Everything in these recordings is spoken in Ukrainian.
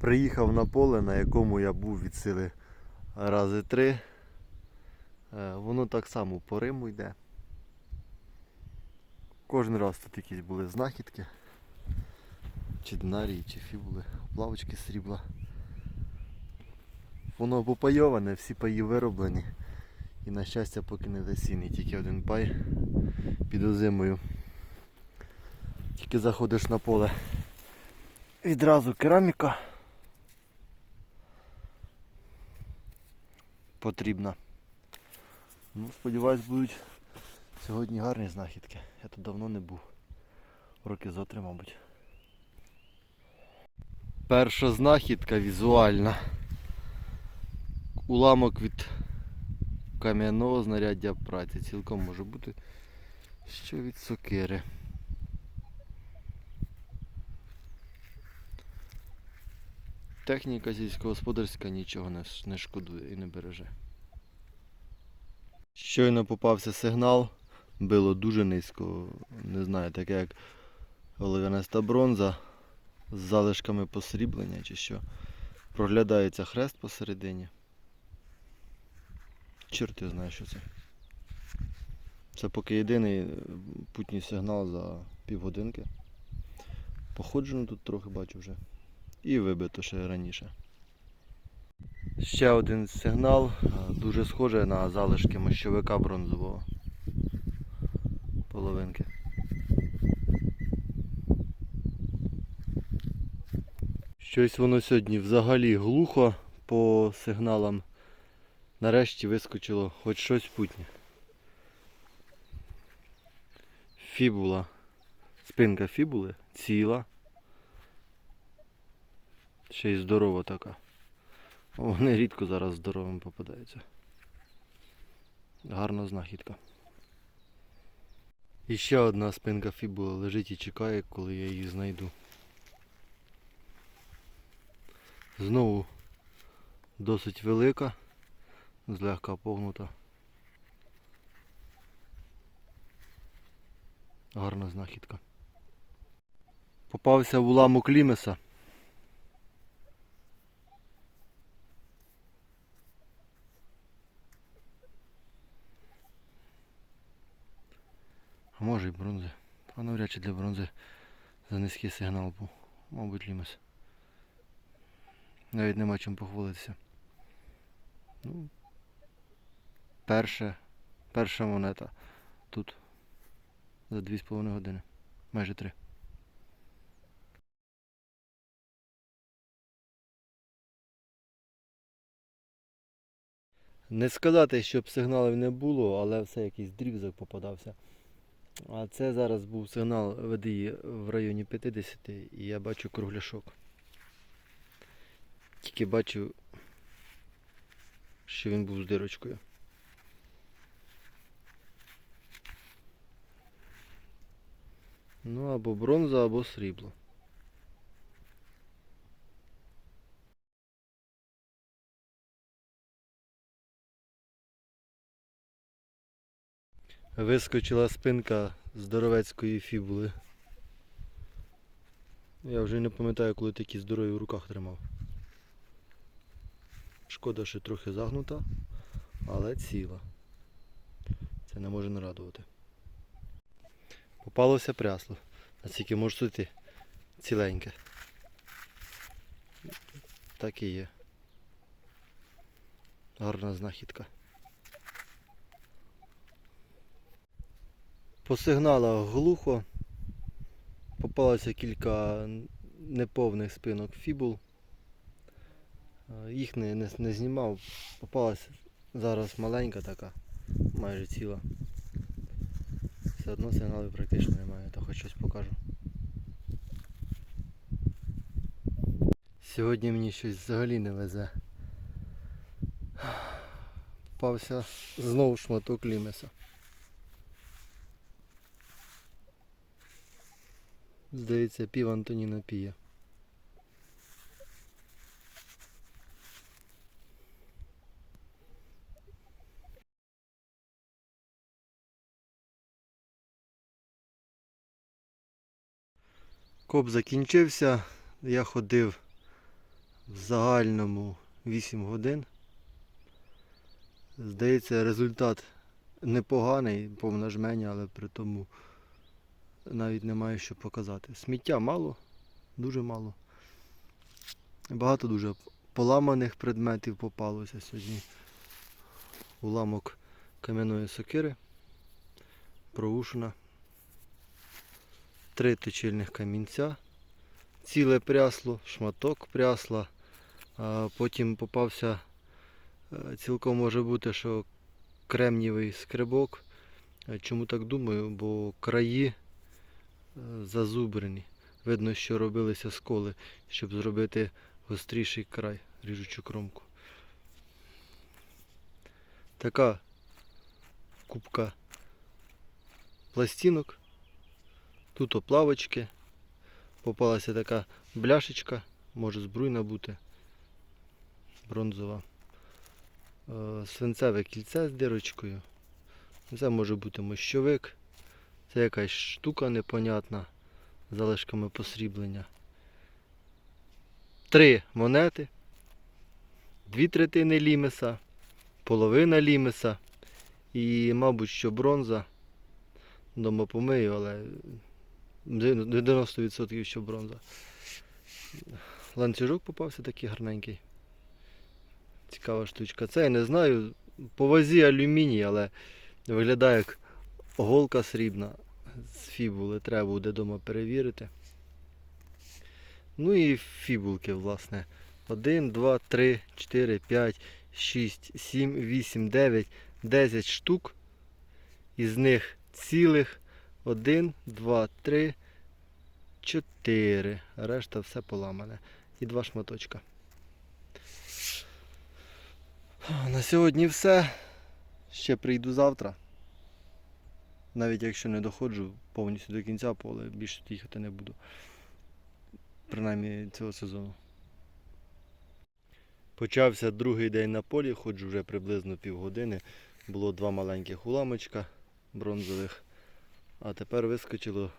Приїхав на поле, на якому я був від сили рази три. Е, Воно так само по Риму йде. Кожен раз тут якісь були знахідки. Чи динарії, чи фібули, плавочки срібла. Воно попайоване, всі паї вироблені. І на щастя поки не засіяний, тільки один пай під озимою. Тільки заходиш на поле. Відразу кераміка. Потрібна. Ну, сподіваюсь, будуть сьогодні гарні знахідки. Я тут давно не був. Роки зо три, мабуть. Перша знахідка візуальна. Уламок від кам'яного знаряддя праці. Цілком може бути що від сокири. Техніка сільськогосподарська нічого не, шкодує і не береже. Щойно попався сигнал, било дуже низько, не знаю, таке як олов'яниста бронза з залишками посріблення чи що. Проглядається хрест посередині. Чорт я знаю, що це. Це поки єдиний е, путній сигнал за півгодинки. Походжено тут трохи бачу вже. І вибито ще раніше. Ще один сигнал, дуже схоже на залишки мощовика бронзового. Половинки. Щось воно сьогодні взагалі глухо по сигналам. Нарешті вискочило хоч щось путнє. Фібула. Спинка фібули ціла. Ще й здорова така. Вони рідко зараз здоровим попадаються. Гарна знахідка. І ще одна спинка фібули лежить і чекає, коли я її знайду. Знову досить велика, злегка погнута. Гарна знахідка. Попався в уламок лімеса. А може і бронзи. А навряд чи для бронзи за низький сигнал був. Мабуть, лімес. Навіть нема чим похвалитися. Ну, перша, перша монета тут за 2,5 години. Майже 3. Не сказати, щоб сигналів не було, але все якийсь дрібзок попадався. А це зараз був сигнал ВДІ в районі 50 і я бачу кругляшок. Тільки бачу, що він був з дирочкою. Ну або бронза, або срібло. Вискочила спинка здоровецької фібули. Я вже не пам'ятаю, коли такі здорові в руках тримав. Шкода, що трохи загнута, але ціла. Це не може не радувати. Попалося прясло. Наскільки може сути ціленьке. Так і є. Гарна знахідка. По сигналах глухо. Попалося кілька неповних спинок фібул. Е, Їх не, не, не знімав. Попалася зараз маленька така, майже ціла. Все одно сигналів практично немає, то хоч щось покажу. Сьогодні мені щось взагалі не везе. Попався знову шматок лімеса. Здається, пів Антоніна піє. Коп закінчився. Я ходив в загальному 8 годин. Здається, результат непоганий, повна жменя, але при тому навіть немає що показати. Сміття мало, дуже мало. Багато дуже поламаних предметів попалося сьогодні. Уламок кам'яної сокири, проушина, три точильних камінця, ціле прясло, шматок прясла, потім попався, е, цілком може бути, що кремнієвий скребок. Е, Чому так думаю? Бо краї зазубрені. Видно, що робилися сколи, щоб зробити гостріший край, ріжучу кромку. Така кубка пластинок. Тут оплавочки. Попалася така бляшечка, може збруйна бути. Бронзова. Е, Свинцеве кільце з дирочкою. Це може бути мощовик. Це якась штука непонятна з залишками посріблення. Три монети. Дві третини лімеса, половина лімеса і, мабуть, що бронза. Дома помию, але 90% що бронза. Ланцюжок попався такий гарненький. Цікава штучка. Це я не знаю. По вазі алюміній, але виглядає як голка срібна з фібули. Треба буде вдома перевірити. Ну і фібулки, власне. 1, 2, 3, 4, 5, 6, 7, 8, 9, 10 штук. Із них цілих 1, 2, 3, 4. Решта все поламане. І два шматочка. На сьогодні все. Ще прийду завтра. Навіть якщо не доходжу повністю до кінця поля, більше їхати не буду. Принаймні цього сезону. Почався другий день на полі, ходжу вже приблизно півгодини. Було два маленьких уламочка бронзових, а тепер вискочило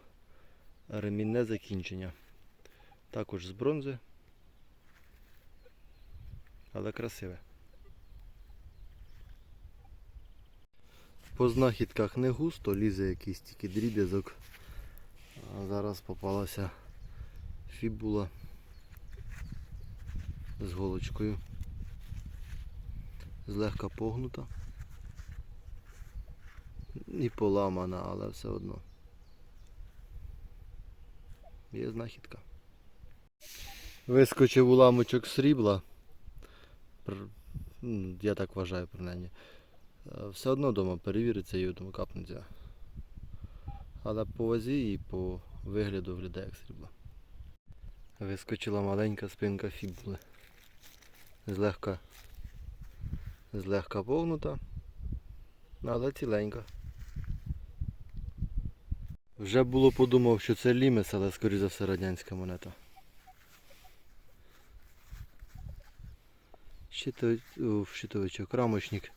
ремінне закінчення. Також з бронзи, але красиве. По знахідках не густо, лізе якийсь тільки дріб'язок. А зараз попалася фібула з голочкою. Злегка погнута. І поламана, але все одно. Є знахідка. Вискочив уламочок срібла. Я так вважаю, принаймні. Е, Все одно вдома перевіриться і вдома капнеться. Але по вазі і по вигляду виглядає як срібло. Вискочила маленька спинка фібули. Злегка, злегка погнута, але ціленька. Вже було подумав, що це лімес, але скоріше за все радянська монета. Щитовичок, рамочник.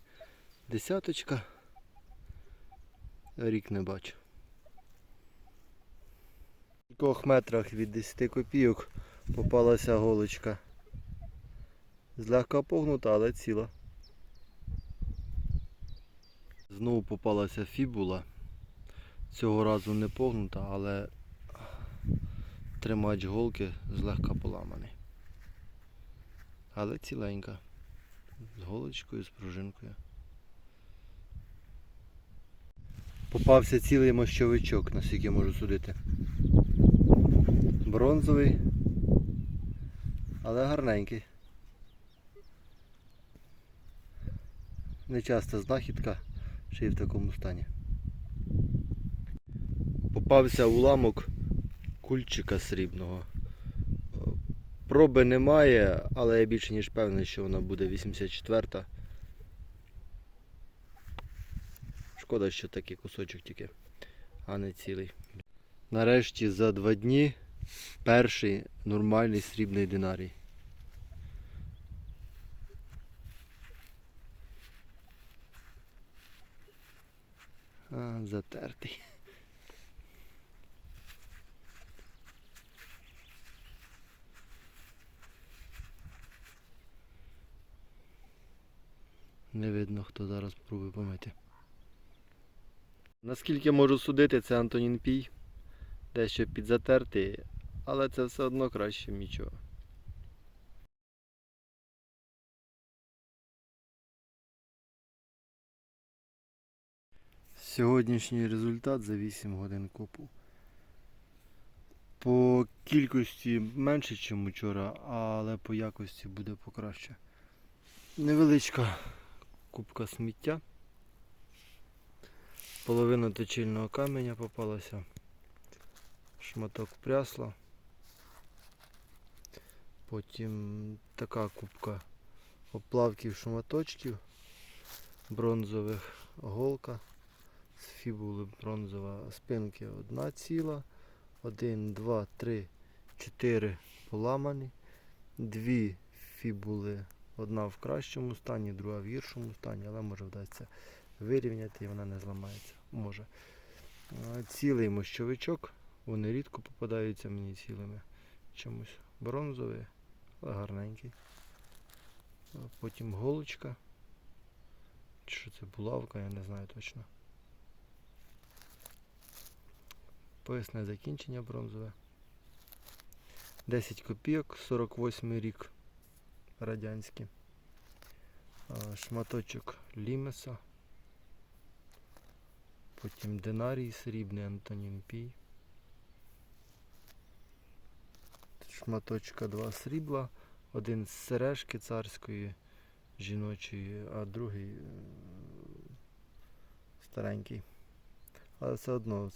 Десяточка. Рік не бачу. В кількох метрах від 10 копійок попалася голочка. Злегка погнута, але ціла. Знову попалася фібула. Цього разу не погнута, але тримач голки злегка поламаний. Але ціленька. З голочкою, з пружинкою. Попався цілий мощовичок, наскільки можу судити. Бронзовий, але гарненький. Нечаста знахідка, ще й в такому стані. Попався уламок кульчика срібного. Проби немає, але я більше ніж певний, що вона буде 84-та. Шкода, що такий кусочок тільки, а не цілий. Нарешті за два дні перший нормальний срібний динарій. А, Затертий. Не видно, хто зараз спробує помити. Наскільки можу судити, це Антонін Пій. Дещо підзатертий, але це все одно краще, нічого. Сьогоднішній результат за 8 годин копу. По кількості менше, ніж вчора, але по якості буде покраще. Невеличка кубка сміття. Половина точильного каменя попалася. Шматок прясла. Потім така кубка оплавків шматочків бронзових голка з фібули бронзова спинки одна ціла. Один, два, три, чотири поламані. Дві фібули. Одна в кращому стані, друга в гіршому стані, але може вдасться вирівняти і вона не зламається. Може. Цілий мощовичок. Вони рідко попадаються мені цілими. Чомусь бронзовий, але гарненький. Потім голочка. Що це булавка, я не знаю точно. Поясне закінчення бронзове. 10 копійок, 48 рік. Радянський. Шматочок лімеса. Потім динарій срібний Антонін Пій. Шматочка два срібла. Один з сережки царської жіночої, а другий е, старенький. Але все одно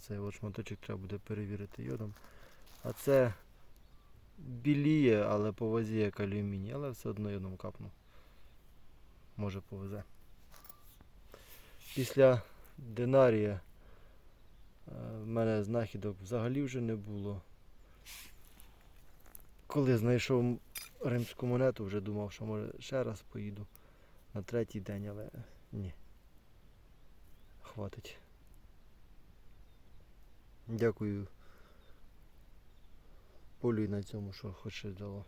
цей шматочок треба буде перевірити йодом. А це біліє, але по як алюміній, але все одно йодом капну. Може повезе. Після динарія е, в мене знахідок взагалі вже не було. Коли знайшов римську монету, вже думав, що може ще раз поїду на третій день, але ні. Хватить. Дякую Полю і на цьому, що хоч дало.